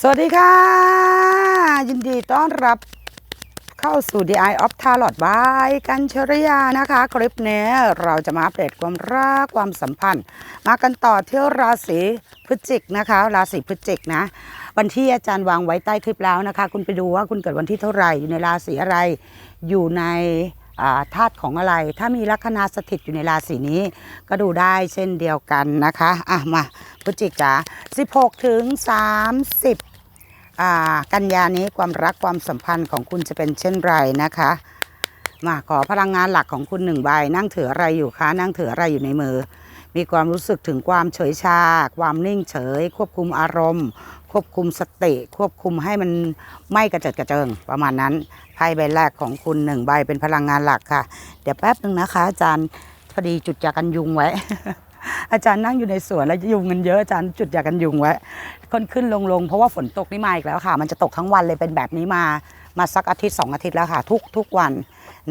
สวัสดีค่ะ ยินดีต้อนรับเข้าสู่ The Eye of Tarot by กันชริยานะคะ คลิปนี้เราจะมาอัปเดตความรักความสัมพันธ์ มากันต่อที่ราศีพฤศจิกนะคะ ราศีพฤศจิกนะ วันที่อาจารย์วางไว้ใต้คลิปแล้วนะคะ คุณไปดูว่าคุณเกิดวันที่เท่าไหร่อยู่ในราศีอะไร อยู่ในธาตุของอะไร ถ้ามีลัคนาสถิตอยู่ในราศีนี้ ก็ดูได้เช่นเดียวกันนะคะอะมา พฤศจิกจ๋า16 ถึง 30อ่ากันยานี้ความรักความสัมพันธ์ของคุณจะเป็นเช่นไรนะคะ มาขอพลังงานหลักของคุณหนึ่งใบ นั่งถืออะไรอยู่คะ นั่งถืออะไรอยู่ในมือ มีความรู้สึกถึงความเฉยชา ความนิ่งเฉย ควบคุมอารมณ์ ควบคุมสติ ควบคุมให้มันไม่กระเจิดกระเจิง ประมาณนั้น ไพ่ใบแรกของคุณหนึ่งใบเป็นพลังงานหลักค่ะ เดี๋ยวแป๊บหนึ่งนะคะอาจารย์พอดีจุดยากันยุงไว้ อาจารย์นั่งอยู่ในสวนแล้วยุงกันเยอะอาจารย์จุดยากันยุงไว้คนขึ้นลงลงเพราะว่าฝนตกนี่มาอีกแล้วค่ะ มันจะตกทั้งวันเลยเป็นแบบนี้มามาสักอาทิตย์สองอาทิตย์แล้วค่ะ ทุกทุกวัน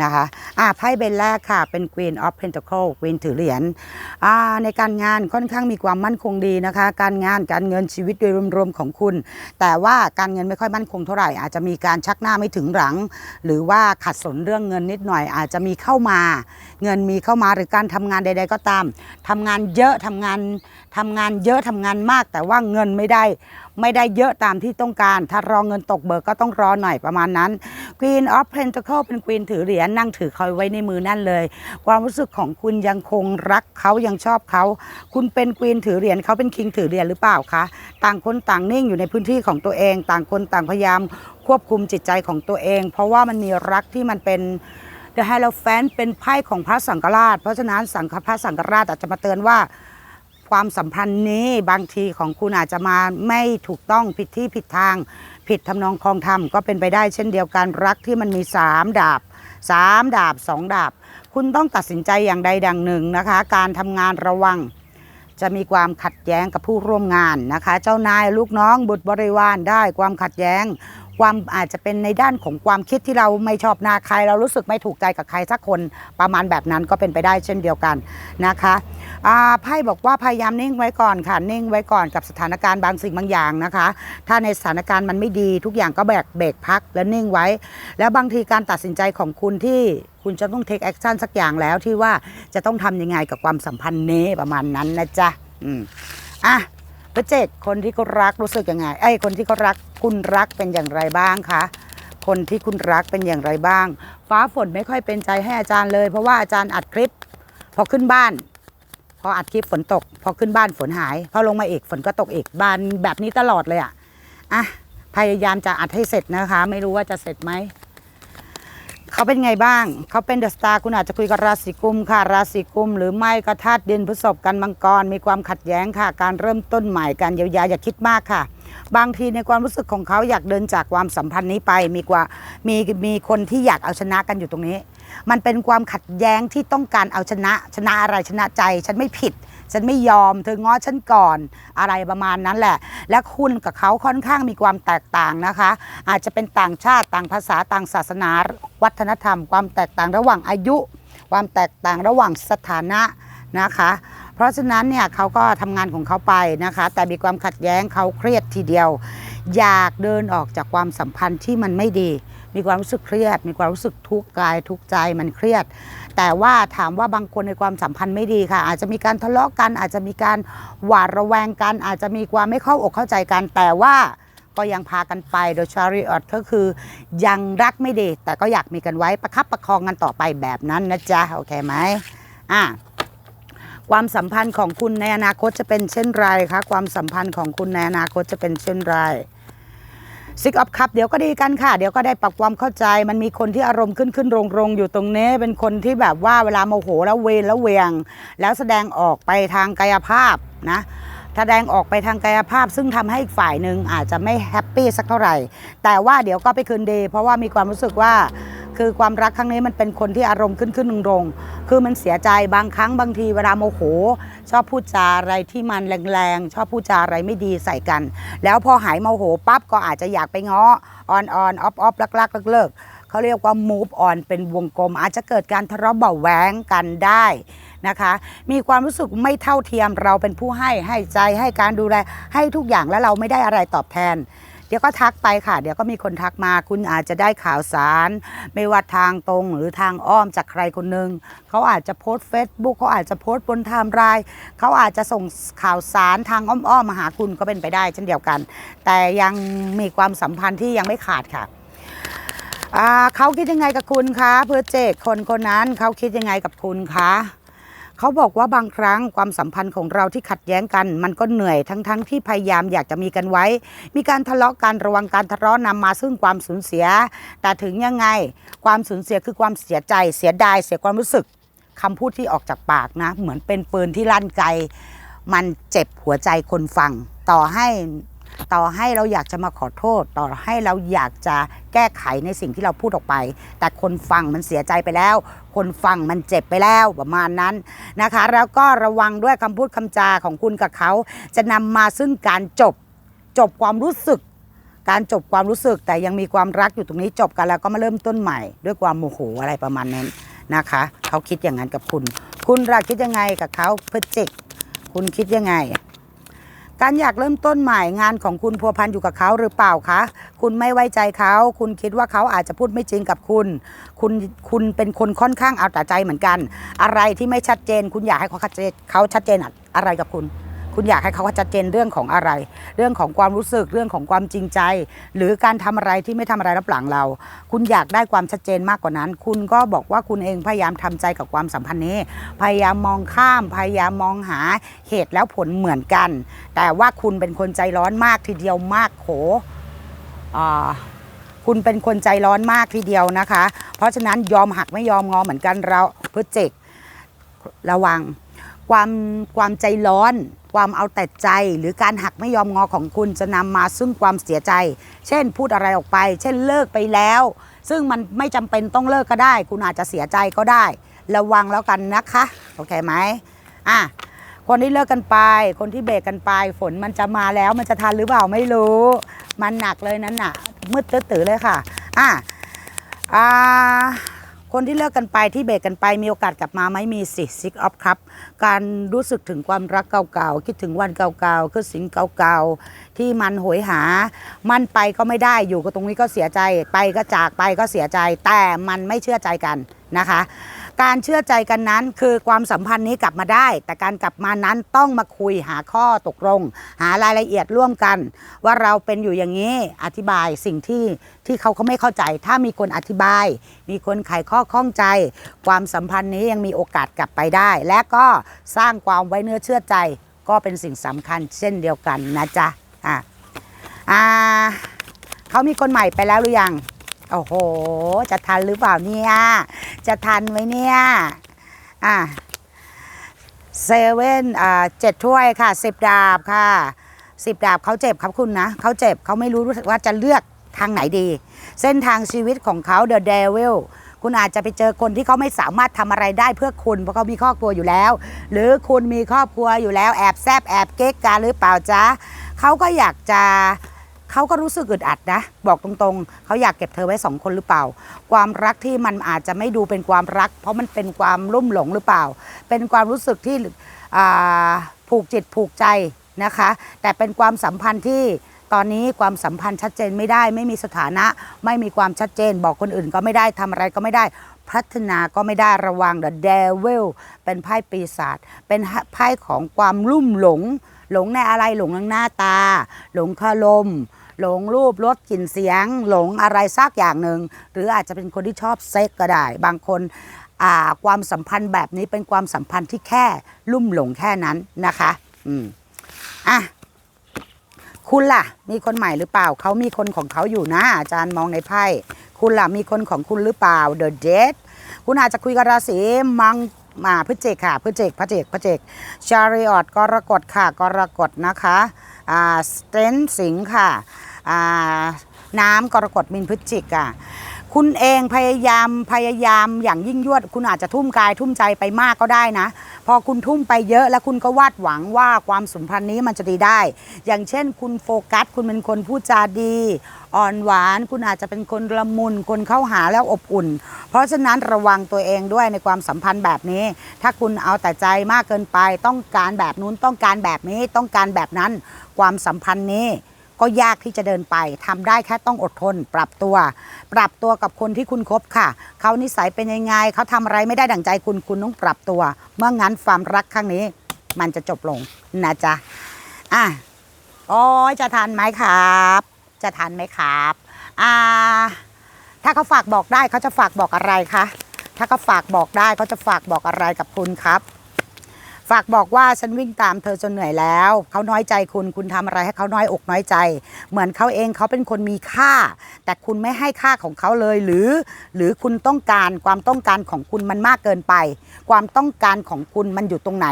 นะคะอ่าไพ่ใบแรกค่ะ เป็น Queen of Pentacle Queen ถือเหรียญอ่าในการงานค่อนข้างมีความมั่นคงดีนะคะ การงานการเงินชีวิตโดยรวมๆของคุณ แต่ว่าการเงินไม่ค่อยมั่นคงเท่าไหร่ อาจจะมีการชักหน้าไม่ถึงหลัง หรือว่าขัดสนเรื่องเงินนิดหน่อย อาจจะมีเข้ามา เงินมีเข้ามาหรือการทำงานใด ๆ ก็ตามทำงานเยอะทำงาน ทำงานเยอะทำงานมาก แต่ว่าเงินไม่ได้ ไม่ได้เยอะตามที่ต้องการ ถ้ารอเงินตกเบิกก็ต้องรอหน่อยประมาณนั้น Queen of Pentacle เป็น Queen ถือเหรียญนั่งถือคอยไว้ในมือนั่นเลย ความรู้สึกของคุณยังคงรักเขายังชอบเขาคุณเป็น Queen ถือเหรียญเขาเป็น King ถือเหรียญหรือเปล่าคะต่างคนต่างนิ่งอยู่ในพื้นที่ของตัวเอง ต่างคนต่างพยายามควบคุมจิตใจของตัวเอง เพราะว่ามันมีรักที่มันเป็น The Hierophant เป็นไพ่ของพระสังฆราช เพราะฉะนั้นสังฆพระสังฆราชอาจจะมาเตือนว่า ความสัมพันธ์นี้บางทีของคุณอาจจะมาไม่ถูกต้องผิดที่ผิดทาง ผิดทำนองคลองธรรมก็เป็นไปได้เช่นเดียวกันรักที่มันมี3ดาบ3ดาบ2ดาบ คุณต้องตัดสินใจอย่างใดดังหนึ่งนะคะ การทำงานระวัง จะมีความขัดแย้งกับผู้ร่วมงานนะคะ เจ้านายลูกน้องบุตรบริวารได้ความขัดแย้ง ความอาจจะเป็นในด้านของความคิดที่เราไม่ชอบหน้าใคร เรารู้สึกไม่ถูกใจกับใครสักคนประมาณแบบนั้นก็เป็นไปได้เช่นเดียวกันนะคะไพ่บอกว่าพยายามนิ่งไว้ก่อนค่ะนิ่งไว้ก่อนกับสถานการณ์บางสิ่งบางอย่างนะคะ ถ้าในสถานการณ์มันไม่ดีทุกอย่างก็แบกเบรกพักและนิ่งไว้ แล้วบางทีการตัดสินใจของคุณที่คุณจะต้องเทคแอคชั่นสักอย่างแล้วที่ว่าจะต้องทำยังไงกับความสัมพันธ์นี้ประมาณนั้นนะจ๊ะอืมอะ พระเจกคนที่เขารักรู้สึกยังไงไอ้คนที่เขารักคุณรักเป็นอย่างไรบ้างคะคนที่คุณรักเป็นอย่างไรบ้าง ฟ้าฝนไม่ค่อยเป็นใจให้อาจารย์เลย เพราะว่าอาจารย์อัดคลิป พอขึ้นบ้าน พออัดคลิปฝนตก พอขึ้นบ้านฝนหาย พอลงมาอีกฝนก็ตกอีกบ้านแบบนี้ตลอดเลยอะอะพยายามจะอัดให้เสร็จนะคะ ไม่รู้ว่าจะเสร็จไหม เขาเป็นไงบ้าง เขาเป็นเดอะสตาร์คุณอาจจะคุยกับราศีกุมค่ะ ราศีกุม หรือไม่ก็ธาตุดินพฤษภกันมังกร มีความขัดแย้งค่ะ การเริ่มต้นใหม่การเยียวยาอย่าคิดมากค่ะ บางทีในความรู้สึกของเขาอยากเดินจากความสัมพันธ์นี้ไป มีกว่ามีมีคนที่อยากเอาชนะกันอยู่ตรงนี้ มันเป็นความขัดแย้งที่ต้องการเอาชนะ ชนะอะไรชนะใจ ฉันไม่ผิด ฉันไม่ยอมเธอง้อฉันก่อนอะไรประมาณนั้นแหละ และคุณกับเขาค่อนข้างมีความแตกต่างนะคะ อาจจะเป็นต่างชาติต่างภาษาต่างศาสนา วัฒนธรรม ความแตกต่างระหว่างอายุ ความแตกต่างระหว่างสถานะนะคะ เพราะฉะนั้นเนี่ยเขาก็ทำงานของเขาไปนะคะ แต่มีความขัดแย้งเขาเครียดทีเดียว อยากเดินออกจากความสัมพันธ์ที่มันไม่ดี มีความรู้สึกเครียด มีความรู้สึกทุกข์กายทุกข์ใจมันเครียด แต่ว่าถามว่าบางคนในความสัมพันธ์ไม่ดีค่ะ อาจจะมีการทะเลาะกัน อาจจะมีการหวาดระแวงกัน อาจจะมีความไม่เข้าอกเข้าใจกัน แต่ว่าก็ยังพากันไปโดยชาริออตก็คือยังรักไม่ดีแต่ก็อยากมีกันไว้ประคับประคองกันต่อไปแบบนั้นนะจ๊ะโอเคไหมอะความสัมพันธ์ของคุณในอนาคตจะเป็นเช่นไรคะความสัมพันธ์ของคุณในอนาคตจะเป็นเช่นไร ซิกอ f คัพเดี๋ยวก็ดีกันค่ะ เดี๋ยวก็ได้ปรับความเข้าใจ มันมีคนที่อารมณ์ขึ้นขึ้นลงลงอยู่ตรงนี้ เป็นคนที่แบบว่าเวลาโมโหแล้วเวรแล้วเวียง แล้วแสดงออกไปทางกายภาพนะแสดงออกไปทางกายภาพ ซึ่งทำให้อีกฝ่ายหนึ่งอาจจะไม่แฮปปี้สักเท่าไหร่ แต่ว่าเดี๋ยวก็ไปคืนดีเพราะว่ามีความรู้สึกว่า คือความรักครั้งนี้มันเป็นคนที่อารมณ์ขึ้นขึ้นลงลงคือมันเสียใจบางครั้งบางทีเวลาโมโห ชอบพูดจาอะไรที่มันแรงๆ ชอบพูดจาอะไรไม่ดีใส่กัน แล้วพอหายโมโหปั๊บก็อาจจะอยากไปง้อออนออนออฟออฟลักลักเลิกเขาเรียกว่า move on เป็นวงกลม อาจจะเกิดการทะเลาะเบาแหวงกันได้นะคะ มีความรู้สึกไม่เท่าเทียมเราเป็นผู้ให้ให้ใจให้การดูแลให้ทุกอย่างแล้วเราไม่ได้อะไรตอบแทน ดี๋ยวก็ทักไปค่ะ เดี๋ยวก็มีคนทักมา คุณอาจจะได้ข่าวสาร ไม่ว่าทางตรงหรือทางอ้อมจากใครคนหนึ่งเขาอาจจะโพสต์เฟซบุ๊กเขาอาจจะโพสต์บนไทม์ไลน์เขาอาจจะส่งข่าวสารทางอ้อมๆมาหาคุณก็เป็นไปได้เช่นเดียวกัน แต่ยังมีความสัมพันธ์ที่ยังไม่ขาดค่ะเขาคิดยังไงกับคุณคะเพื่อเจกคนคนนั้นเขาคิดยังไงกับคุณคะ เขาบอกว่าบางครั้งความสัมพันธ์ของเราที่ขัดแย้งกัน มันก็เหนื่อยทั้งๆทที่พยายามอยากจะมีกันไว้ มีการทะเลาะกันระวังการทะเลาะนำมาซึ่งความสูญเสีย แต่ถึงยังไง ความสูญเสียคือความเสียใจ เสียดาย เสียความรู้สึกคำพูดที่ออกจากปากนะ เหมือนเป็นปืนที่ลั่นไกลมันเจ็บหัวใจคนฟังต่อให้ ต่อให้เราอยากจะมาขอโทษ ต่อให้เราอยากจะแก้ไขในสิ่งที่เราพูดออกไป แต่คนฟังมันเสียใจไปแล้ว คนฟังมันเจ็บไปแล้วประมาณนั้นนะคะ แล้วก็ระวังด้วยคำพูดคำจาของคุณกับเขา จะนำมาซึ่งการจบจบความรู้สึก การจบความรู้สึก แต่ยังมีความรักอยู่ตรงนี้จบกันแล้วก็มาเริ่มต้นใหม่ ด้วยความโมโหอะไรประมาณนั้นนะคะเขาคิดอย่างนั้นกับคุณ คุณราคิดยังไงกับเขาเพื่อจิกคุณคิดยังไง การอยากเริ่มต้นใหม่งานของคุณพัวพันอยู่กับเขาหรือเปล่าคะ คุณไม่ไว้ใจเขา คุณคิดว่าเขาอาจจะพูดไม่จริงกับคุณ คุณคุณเป็นคนค่อนข้างเอาแต่ใจเหมือนกัน อะไรที่ไม่ชัดเจน คุณอยากให้เขาชัดเจนเขาชัดเจนอะไรกับคุณ คุณอยากให้เขาชัดเจนเรื่องของอะไร เรื่องของความรู้สึกเรื่องของความจริงใจ หรือการทำอะไรที่ไม่ทำอะไรรับหลังเรา คุณอยากได้ความชัดเจนมากกว่านั้น คุณก็บอกว่าคุณเองพยายามทำใจกับความสัมพันธ์นี้ พยายามมองข้าม พยายามมองหาเหตุแล้วผลเหมือนกัน แต่ว่าคุณเป็นคนใจร้อนมากทีเดียวมากโขอ่าคุณเป็นคนใจร้อนมากทีเดียวนะคะ เพราะฉะนั้นยอมหักไม่ยอมงอเหมือนกันเราเพื่อเจกระวังความความใจร้อน ความเอาแต่ใจ หรือการหักไม่ยอมงอของคุณจะนำมาซึ่งความเสียใจ เช่น พูดอะไรออกไป เช่นเลิกไปแล้ว ซึ่งมันไม่จำเป็นต้องเลิกก็ได้ คุณอาจจะเสียใจก็ได้ ระวังแล้วกันนะคะโอเคไหมอะคนที่เลิกกันไป คนที่เบรกกันไป ฝนมันจะมาแล้วมันจะทันหรือเปล่าไม่รู้ มันหนักเลยนั่นน่ะมืดตื้อเลยค่ะอะอ่า คนที่เลิกกันไปที่เบรกกันไปมีโอกาสกลับมาไหมมีสิซิกออฟครับ การรู้สึกถึงความรักเก่าๆ คิดถึงวันเก่าๆคือสิ่งเก่าๆ ที่มันโหยหา มันไปก็ไม่ได้อยู่ก็ตรงนี้ก็เสียใจ ไปก็จากไปก็เสียใจ แต่มันไม่เชื่อใจกันนะคะ การเชื่อใจกันนั้นคือความสัมพันธ์นี้กลับมาได้ แต่การกลับมานั้นต้องมาคุยหาข้อตกลง หารายละเอียดร่วมกัน ว่าเราเป็นอยู่อย่างนี้อธิบายสิ่งที่ที่เขาเขาไม่เข้าใจ ถ้ามีคนอธิบาย มีคนไขข้อข้องใจ ความสัมพันธ์นี้ยังมีโอกาสกลับไปได้ และก็สร้างความไว้เนื้อเชื่อใจ ก็เป็นสิ่งสำคัญเช่นเดียวกันนะจ๊ะอะอ่าเขามีคนใหม่ไปแล้วหรือยัง โอ้โห จะทันหรือเปล่าเนี่ย จะทันไหมเนี่ย อะเซเว่นอ่าเจ็ดถ้วยค่ะสิบดาบค่ะสิบดาบเขาเจ็บครับคุณนะเขาเจ็บเขาไม่รู้ว่าจะเลือกทางไหนดี เส้นทางชีวิตของเขา The Devil คุณอาจจะไปเจอคนที่เขาไม่สามารถทำอะไรได้เพื่อคุณ เพราะเขามีครอบครัวอยู่แล้ว หรือคุณมีครอบครัวอยู่แล้วแอบแซบแอบเก๊กกันหรือเปล่าจ๊ะเขาก็อยากจะ เขาก็รู้สึกอึดอัดนะ บอกตรงๆ เขาอยากเก็บเธอไว้สองคนหรือเปล่า ความรักที่มันอาจจะไม่ดูเป็นความรัก เพราะมันเป็นความรุ่มหลงหรือเปล่า เป็นความรู้สึกที่ผูกจิตผูกใจนะคะ แต่เป็นความสัมพันธ์ที่ตอนนี้ความสัมพันธ์ชัดเจนไม่ได้ ไม่มีสถานะ ไม่มีความชัดเจน บอกคนอื่นก็ไม่ได้ทำอะไรก็ไม่ได้พัฒนาก็ไม่ได้ระวัง The Devil เป็นไพ่ปีศาจ เป็นไพ่ของความรุ่มหลง หลงในอะไรหลงในหน้าตา หลงคารม หลงรูปรสกลิ่นเสียง หลงอะไรสักอย่างหนึ่งหรืออาจจะเป็นคนที่ชอบเซ็กก็ได้ บางคนความสัมพันธ์แบบนี้เป็นความสัมพันธ์ที่แค่ลุ่มหลงแค่นั้นนะคะอืมอะคุณล่ะ มีคนใหม่หรือเปล่าเขามีคนของเขาอยู่นะ อาจารย์มองในไพ่คุณล่ะมีคนของคุณหรือเปล่า The Dead คุณอาจจะคุยกับราศีมังมาพฤศจิกค่ะพฤศจิกพฤศจิกพฤศจิกชาริออตกรกฎค่ะกรกฎนะคะ เตนสิงค่ะน้ำกรกฎมินพฤศจิกอะ คุณเองพยายามพยายามอย่างยิ่งยวด คุณอาจจะทุ่มกายทุ่มใจไปมากก็ได้นะ พอคุณทุ่มไปเยอะแล้วคุณก็วาดหวังว่าความสัมพันธ์นี้มันจะดีได้ อย่างเช่น คุณโฟกัส คุณเป็นคนพูดจาดี อ่อนหวาน คุณอาจจะเป็นคนละมุนคนเข้าหาแล้วอบอุ่น เพราะฉะนั้นระวังตัวเองด้วยในความสัมพันธ์แบบนี้ ถ้าคุณเอาแต่ใจมากเกินไป ต้องการแบบนู้นต้องการแบบนี้ต้องการแบบนั้น ความสัมพันธ์นี้ ก็ยากที่จะเดินไปทำได้แค่ต้องอดทน ปรับตัว ปรับตัวกับคนที่คุณคบค่ะ เขานิสัยเป็นยังไง เขาทำอะไรไม่ได้ดั่งใจคุณคุณต้องปรับตัว เมื่องั้นความรักครั้งนี้ มันจะจบลงนะจ๊ะอะโอ้ยจะทันไหมครับ จะทันไหมครับอ่าถ้าเขาฝากบอกได้เขาจะฝากบอกอะไรคะถ้าเขาฝากบอกได้เขาจะฝากบอกอะไรกับคุณครับ ฝากบอกว่าฉันวิ่งตามเธอจนเหนื่อยแล้ว เขาน้อยใจคุณคุณทำอะไรให้เขาน้อยอกน้อยใจ เหมือนเขาเองเขาเป็นคนมีค่า แต่คุณไม่ให้ค่าของเขาเลยหรือ หรือคุณต้องการความต้องการของคุณมันมากเกินไป ความต้องการของคุณมันอยู่ตรงไหน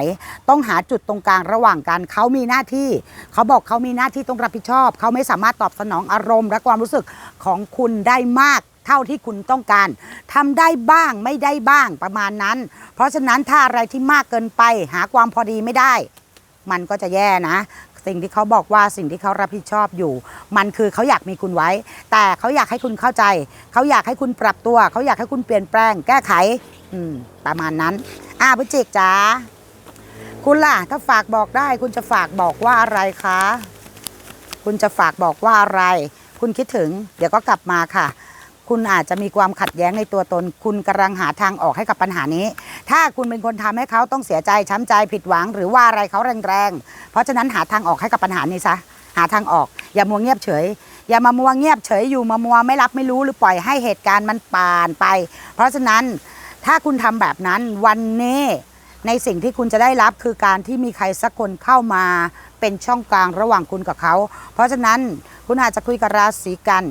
ต้องหาจุดตรงกลางระหว่างกันเขามีหน้าที่ เขาบอกเขามีหน้าที่ต้องรับผิดชอบ เขาไม่สามารถตอบสนองอารมณ์ และความรู้สึกของคุณได้มาก เท่าที่คุณต้องการทำได้บ้างไม่ได้บ้างประมาณนั้น เพราะฉะนั้นถ้าอะไรที่มากเกินไป หาความพอดีไม่ได้ มันก็จะแย่นะ สิ่งที่เขาบอกว่าสิ่งที่เขารับผิดชอบอยู่ มันคือเขาอยากมีคุณไว้ แต่เขาอยากให้คุณเข้าใจ เขาอยากให้คุณปรับตัว เขาอยากให้คุณเปลี่ยนแปลง แก้ไข อืม ประมาณนั้น อ่าพุจิกจ๋าคุณล่ะ ถ้าฝากบอกได้ คุณจะฝากบอกว่าอะไรคะ คุณจะฝากบอกว่าอะไร คุณคิดถึง เดี๋ยวก็กลับมาค่ะ คุณอาจจะมีความขัดแย้งในตัวตน คุณกำลังหาทางออกให้กับปัญหานี้ ถ้าคุณเป็นคนทำให้เขาต้องเสียใจช้ำใจผิดหวัง หรือว่าอะไรเขาแรงๆ เพราะฉะนั้นหาทางออกให้กับปัญหานี้ซะหาทางออก อย่ามัวเงียบเฉย อย่ามามัวเงียบเฉยอยู่มามัวไม่รับไม่รู้หรือปล่อยให้เหตุการณ์มันป่านไป เพราะฉะนั้นถ้าคุณทำแบบนั้นวันนี้ในสิ่งที่คุณจะได้รับคือการที่มีใครสักคนเข้ามาเป็นช่องกลางระหว่างคุณกับเขา เพราะฉะนั้นคุณอาจจะคุยกับราศีกัน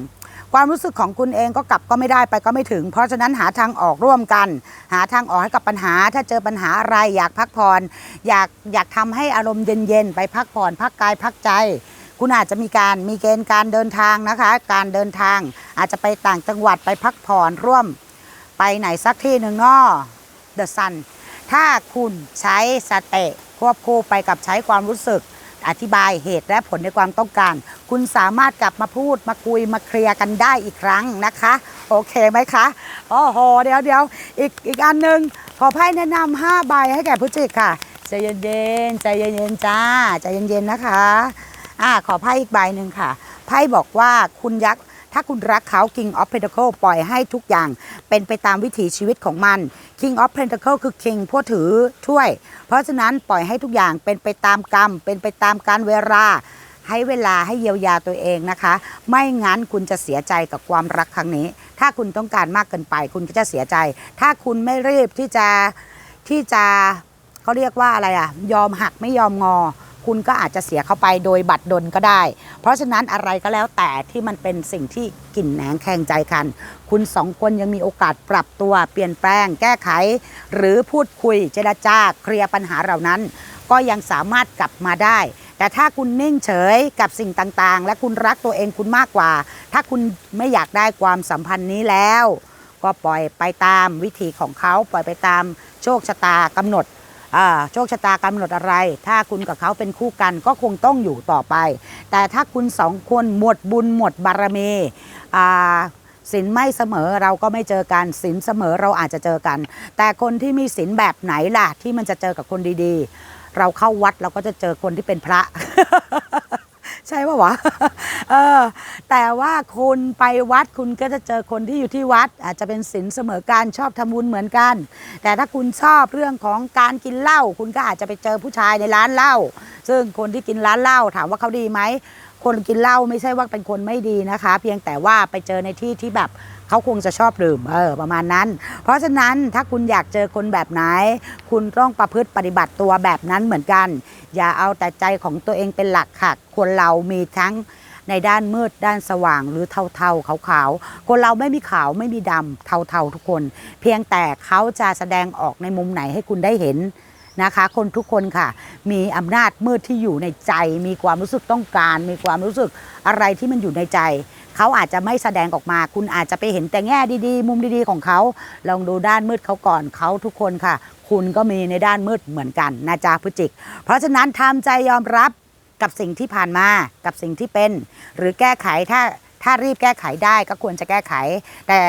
ความรู้สึกของคุณเองก็กลับก็ไม่ได้ไปก็ไม่ถึง เพราะฉะนั้นหาทางออกร่วมกัน หาทางออกให้กับปัญหา ถ้าเจอปัญหาอะไรอยากพักผ่อนอยากอยากทำให้อารมณ์เย็นๆไปพักผ่อนพักกายพักใจ คุณอาจจะมีการมีเกณฑ์การเดินทางนะคะ การเดินทางอาจจะไปต่างจังหวัดไปพักผ่อนร่วม ไปไหนสักที่หนึ่งเนาะ The Sun ถ้าคุณใช้สเตะควบคู่ไปกับใช้ความรู้สึก อธิบายเหตุและผลในความต้องการ คุณสามารถกลับมาพูดมาคุยมาเคลียร์กันได้อีกครั้งนะคะ โอเคไหมคะโอ้โหเดี๋ยวเดี๋ยวอีกอีกอันหนึ่งขอไพ่แนะนำห้าใบให้แก่ผู้จิกค่ะใจเย็นๆใจเย็นๆจ้าใจเย็นๆนะคะอ่าขอไพ่อีกใบหนึ่งค่ะไพ่บอกว่าคุณยักษ์ ถ้าคุณรักเขา King of Pentacle ปล่อยให้ทุกอย่างเป็นไปตามวิถีชีวิตของมัน King of Pentacle คือ King ผู้ถือถ้วย เพราะฉะนั้นปล่อยให้ทุกอย่างเป็นไปตามกรรม เป็นไปตามการเวลาให้เวลาให้เยียวยาตัวเองนะคะ ไม่งั้นคุณจะเสียใจกับความรักครั้งนี้ ถ้าคุณต้องการมากเกินไป คุณก็จะเสียใจ ถ้าคุณไม่รีบที่จะที่จะเขาเรียกว่าอะไรอะยอมหักไม่ยอมงอ คุณก็อาจจะเสียเข้าไปโดยบัตรดลก็ได้ เพราะฉะนั้นอะไรก็แล้วแต่ที่มันเป็นสิ่งที่กลิ่นแหนงแข่งใจกัน คุณสองคนยังมีโอกาสปรับตัวเปลี่ยนแปลง แก้ไข หรือพูดคุยเจรจาเคลียร์ปัญหาเหล่านั้น ก็ยังสามารถกลับมาได้ แต่ถ้าคุณนิ่งเฉยกับสิ่งต่างๆ และคุณรักตัวเองคุณมากกว่า ถ้าคุณไม่อยากได้ความสัมพันธ์นี้แล้ว ก็ปล่อยไปตามวิธีของเขาปล่อยไปตามโชคชะตากำหนด โชคชะตากำหนดอะไร ถ้าคุณกับเขาเป็นคู่กันก็คงต้องอยู่ต่อไป แต่ถ้าคุณสองคนหมดบุญหมดบารมีอ่าสินไม่เสมอเราก็ไม่เจอกันสินเสมอเราอาจจะเจอกัน แต่คนที่มีสินแบบไหนล่ะที่มันจะเจอกับคนดีๆ เราเข้าวัดเราก็จะเจอคนที่เป็นพระ ใช่ปะวะเออแต่ว่าคุณไปวัดคุณก็จะเจอคนที่อยู่ที่วัด อาจจะเป็นศีลเสมอการชอบทำบุญเหมือนกัน แต่ถ้าคุณชอบเรื่องของการกินเหล้าคุณก็อาจจะไปเจอผู้ชายในร้านเหล้าซึ่งคนที่กินร้านเหล้าถามว่าเขาดีไหมคนกินเหล้าไม่ใช่ว่าเป็นคนไม่ดีนะคะ เพียงแต่ว่าไปเจอในที่ที่แบบ เขาคงจะชอบดื่มเออประมาณนั้น เพราะฉะนั้นถ้าคุณอยากเจอคนแบบไหน คุณต้องประพฤติปฏิบัติตัวแบบนั้นเหมือนกัน อย่าเอาแต่ใจของตัวเองเป็นหลักค่ะ คนเรามีทั้งในด้านมืดด้านสว่างหรือเทาๆขาวๆคนเราไม่มีขาวไม่มีดำเทาๆทุกคน เพียงแต่เขาจะแสดงออกในมุมไหนให้คุณได้เห็นนะคะ คนทุกคนค่ะ มีอำนาจมืดที่อยู่ในใจ มีความรู้สึกต้องการ มีความรู้สึกอะไรที่มันอยู่ในใจ เขาอาจจะไม่แสดงออกมา คุณอาจจะไปเห็นแต่แง่ดีๆ มุมดีๆของเขา ลองดูด้านมืดเขาก่อนเขาทุกคนค่ะ คุณก็มีในด้านมืดเหมือนกันนะจ๊ะพฤจิก เพราะฉะนั้นทำใจยอมรับกับสิ่งที่ผ่านมากับสิ่งที่เป็น หรือแก้ไขถ้าถ้ารีบแก้ไขได้ก็ควรจะแก้ไข แต่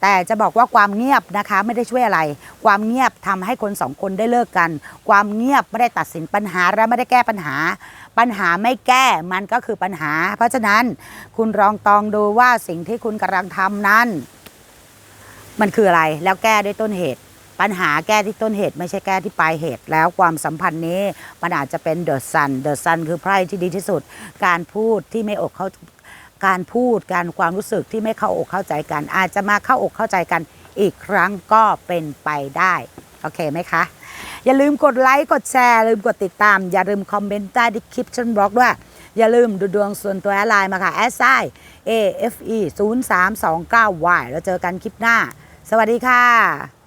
แต่จะบอกว่าความเงียบนะคะไม่ได้ช่วยอะไร ความเงียบทำให้คนสองคนได้เลิกกัน ความเงียบไม่ได้ตัดสินปัญหาและไม่ได้แก้ปัญหาปัญหาไม่แก้มันก็คือปัญหา เพราะฉะนั้นคุณลองตองดูว่าสิ่งที่คุณกำลังทำนั้น มันคืออะไรแล้วแก้ด้วยต้นเหตุ ปัญหาแก้ที่ต้นเหตุ ไม่ใช่แก้ที่ปลายเหตุ แล้วความสัมพันธ์นี้มันอาจจะเป็นเดอะซันเดอะซันคือไพร่ที่ดีที่สุด การพูดที่ไม่อกเข้าการพูดการความรู้สึกที่ไม่เข้าอกเข้าใจกัน อาจจะมาเข้าอกเข้าใจกันอีกครั้งก็เป็นไปได้ โอเคไหมคะ อย่าลืมกดไลค์กดแชร์ลืมกดติดตาม อย่าลืมคอมเมนต์ใต้ดีคลิปฉันบล็อกด้วย อย่าลืมดูดวงส่วนตัวแอดไลน์มาค่ะแอดไซ AFE 0329Y แล้วเจอกันคลิปหน้า สวัสดีค่ะ